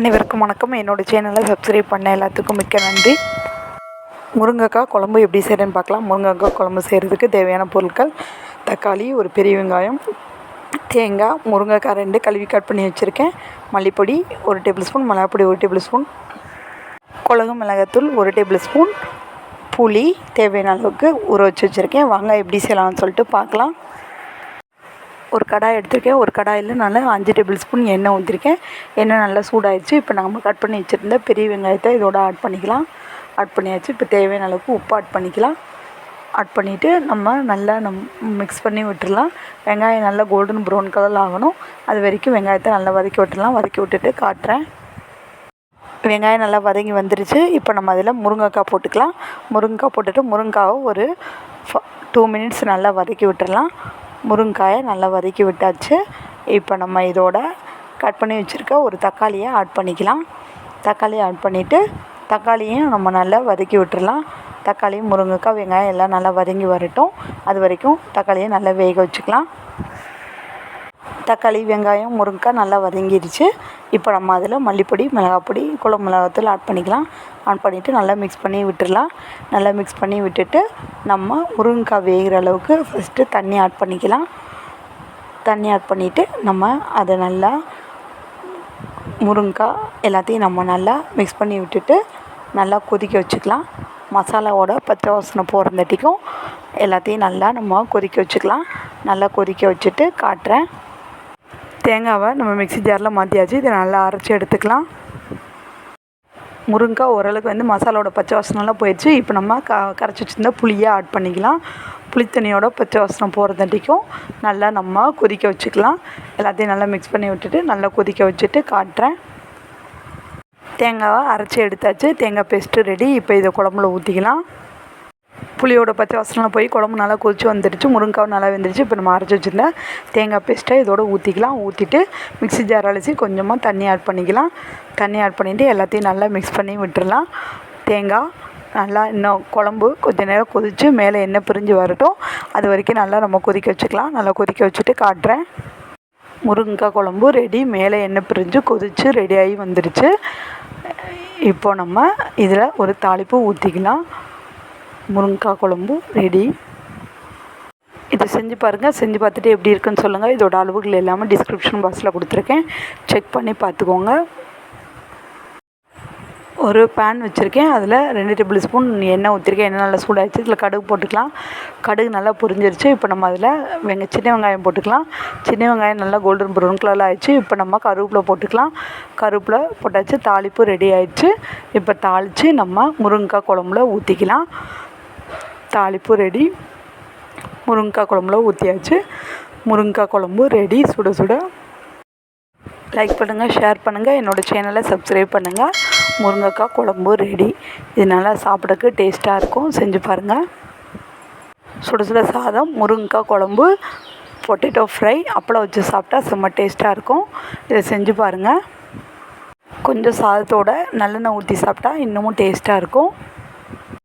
அனைவருக்கும் வணக்கம். என்னோடய சேனலை சப்ஸ்கிரைப் பண்ண எல்லாத்துக்கும் மிக்க நன்றி. முருங்கைக்காய் குழம்பு எப்படி செய்கிறேன்னு பார்க்கலாம். முருங்கைக்காய் குழம்பு செய்கிறதுக்கு தேவையான பொருட்கள் தக்காளி ஒரு பெரிய வெங்காயம் தேங்காய் முருங்கைக்காய் ரெண்டு கழுவி கட் பண்ணி வச்சுருக்கேன். மல்லிப்பொடி ஒரு டேபிள் ஸ்பூன் மிளகாப்பொடி ஒரு டேபிள் ஸ்பூன் குழகு மிளகாத்தூள் ஒரு டேபிள் ஸ்பூன் புளி தேவையான அளவுக்கு ஊற வச்சு வச்சுருக்கேன். வாங்க எப்படி செய்யலாம்னு சொல்லிட்டு பார்க்கலாம். ஒரு கடாய் எடுத்திருக்கேன். ஒரு கடாயில் நல்லா அஞ்சு டேபிள் ஸ்பூன் எண்ணெய் ஊற்றிருக்கேன் எண்ணெய் நல்லா சூடாயிடுச்சு. இப்போ நம்ம கட் பண்ணி வச்சுருந்த பெரிய வெங்காயத்தை இதோட ஆட் பண்ணிக்கலாம். ஆட் பண்ணியாச்சு. இப்போ தேவையான அளவுக்கு உப்பு ஆட் பண்ணிக்கலாம். ஆட் பண்ணிவிட்டு நம்ம நல்லா நம் மிக்ஸ் பண்ணி விட்டுடலாம் வெங்காயம் நல்லா கோல்டன் ப்ரௌன் கலரில் ஆகணும். அது வரைக்கும் வெங்காயத்தை நல்லா வதக்கி விட்டுடலாம் வதக்கி விட்டுட்டு காட்டுறேன். வெங்காயம் நல்லா வதங்கி வந்துருச்சு. இப்போ நம்ம அதில் முருங்கைக்காய் போட்டுக்கலாம். முருங்கைக்காய் போட்டுட்டு முருங்கைக்காவை ஒரு டூ மினிட்ஸ் நல்லா வதக்கி விட்டுடலாம் முருங்காயை நல்லா வதக்கி விட்டாச்சு. இப்போ நம்ம இதோட கட் பண்ணி வச்சுருக்க ஒரு தக்காளியை ஆட் பண்ணிக்கலாம். தக்காளியை ஆட் பண்ணிவிட்டு தக்காளியும் நம்ம நல்லா வதக்கி விட்டுடலாம் தக்காளி முருங்கைக்காய் வெங்காயம் எல்லாம் நல்லா வதங்கி வரட்டும். அது வரைக்கும் தக்காளியை நல்லா வேக வச்சுக்கலாம். தக்காளி வெங்காயம் முருங்கைக்காய் நல்லா வதங்கிடுச்சு இப்போ நம்ம அதில் மல்லிப்பொடி மிளகாப்பொடி குழம்பு மிளகாத்தூள் ஆட் பண்ணிக்கலாம். ஆட் பண்ணிவிட்டு நல்லா மிக்ஸ் பண்ணி விட்டுடலாம். நல்லா மிக்ஸ் பண்ணி விட்டுட்டு நம்ம முருங்கைக்காய் வேகிற அளவுக்கு ஃபஸ்ட்டு தண்ணி ஆட் பண்ணிக்கலாம். தண்ணி ஆட் பண்ணிவிட்டு நம்ம அதை நல்லா முருங்கைக்காய் எல்லாத்தையும் நம்ம நல்லா மிக்ஸ் பண்ணி விட்டுட்டு நல்லா கொதிக்க வச்சுக்கலாம். மசாலாவோட பச்சை வாசனை போகிறந்தட்டிக்கும் எல்லாத்தையும் நல்லா நம்ம கொதிக்க வச்சுக்கலாம். நல்லா கொதிக்க வச்சுட்டு காட்டுறேன். தேங்காவை நம்ம மிக்ஸி ஜாரில் மாற்றியாச்சு. இதை நல்லா அரைச்சி எடுத்துக்கலாம். முருங்கைக்காய் ஓரளவுக்கு வந்து மசாலாவோட பச்சை வாசனைலாம் போயிடுச்சு. இப்போ நம்ம க கரைச்சி வச்சுருந்தா புளியாக ஆட் பண்ணிக்கலாம். புளித்தண்ணியோட பச்சை வாசனம் போகிறதாட்டிக்கும் நல்லா நம்ம கொதிக்க வச்சுக்கலாம். எல்லாத்தையும் நல்லா மிக்ஸ் பண்ணி விட்டுட்டு நல்லா கொதிக்க வச்சுட்டு காட்டுறேன். தேங்காவை அரைச்சி எடுத்தாச்சு. தேங்காய் பேஸ்ட்டு ரெடி இப்போ இதை குழம்புல ஊற்றிக்கலாம் புளியோட பச்சை வசனம் போய் குழம்பு நல்லா கொதிச்சு வந்துடுச்சு முருங்காவும் நல்லா வெந்துடுச்சு இப்போ நம்ம அரைச்சி வச்சுருந்தேன். தேங்காய் பேஸ்ட்டை இதோட ஊற்றிக்கலாம் ஊற்றிட்டு மிக்ஸி ஜார் அலசி கொஞ்சமாக தண்ணி ஆட் பண்ணிக்கலாம். தண்ணி ஆட் பண்ணிவிட்டு எல்லாத்தையும் நல்லா மிக்ஸ் பண்ணி விட்டுறலாம். தேங்காய் நல்லா இன்னும் குழம்பு கொஞ்சம் நேரம் கொதித்து மேலே எண்ணெய் பிரிஞ்சு வரட்டும். அது வரைக்கும் நல்லா நம்ம கொதிக்க வச்சுக்கலாம். நல்லா கொதிக்க வச்சுட்டு காட்டுறேன். முருங்கைக்காய் குழம்பு ரெடி மேலே எண்ணெய் பிரிஞ்சு கொதித்து ரெடியாகி வந்துடுச்சு இப்போ நம்ம இதில் ஒரு தாளிப்பு ஊற்றிக்கலாம் முருங்கைக்காய் குழம்பு ரெடி இதை செஞ்சு பாருங்கள் செஞ்சு பார்த்துட்டு எப்படி இருக்குன்னு சொல்லுங்கள் இதோட அளவுகள் எல்லாமே டிஸ்கிரிப்ஷன் பாக்ஸில் கொடுத்துருக்கேன். செக் பண்ணி பார்த்துக்கோங்க. ஒரு பேன் வச்சுருக்கேன். அதில் ரெண்டு டேபிள் ஸ்பூன் எண்ணெய் ஊற்றிருக்கேன் எண்ணெய் நல்லா சூடாகிடுச்சு இதில் கடுகு போட்டுக்கலாம். கடுகு நல்லா புரிஞ்சிருச்சு. இப்போ நம்ம அதில் வெங்க சின்ன வெங்காயம் போட்டுக்கலாம். சின்ன வெங்காயம் நல்லா கோல்டன் ப்ரௌன் கலரில் ஆயிடுச்சு. இப்போ நம்ம கருவேப்பிலை போட்டுக்கலாம். கருவேப்பிலை போட்டாச்சு. தாளிப்பு ரெடி ஆயிடுச்சு. இப்போ தாளித்து நம்ம முருங்கைக்காய் குழம்புல ஊற்றிக்கலாம் தாளிப்பு ரெடி முருங்கைக்காய் குழம்புல ஊற்றியாச்சு முருங்கைக்காய் குழம்பு ரெடி சுட சுட. லைக் பண்ணுங்கள் ஷேர் பண்ணுங்கள் என்னோடய சேனலை சப்ஸ்கிரைப் பண்ணுங்கள் முருங்கைக்காய் குழம்பு ரெடி இது நல்லா சாப்பிட்றதுக்கு டேஸ்ட்டாக இருக்கும். செஞ்சு பாருங்கள் சுட சுட சாதம் முருங்கைக்காய் குழம்பு பொட்டேட்டோ ஃப்ரை அப்பளம் வச்சு சாப்பிட்டா செம்ம டேஸ்ட்டாக இருக்கும். இதை செஞ்சு பாருங்கள் கொஞ்சம் சாதத்தோட நல்லெண்ணெய் ஊற்றி சாப்பிட்டா இன்னமும் டேஸ்ட்டாக இருக்கும்.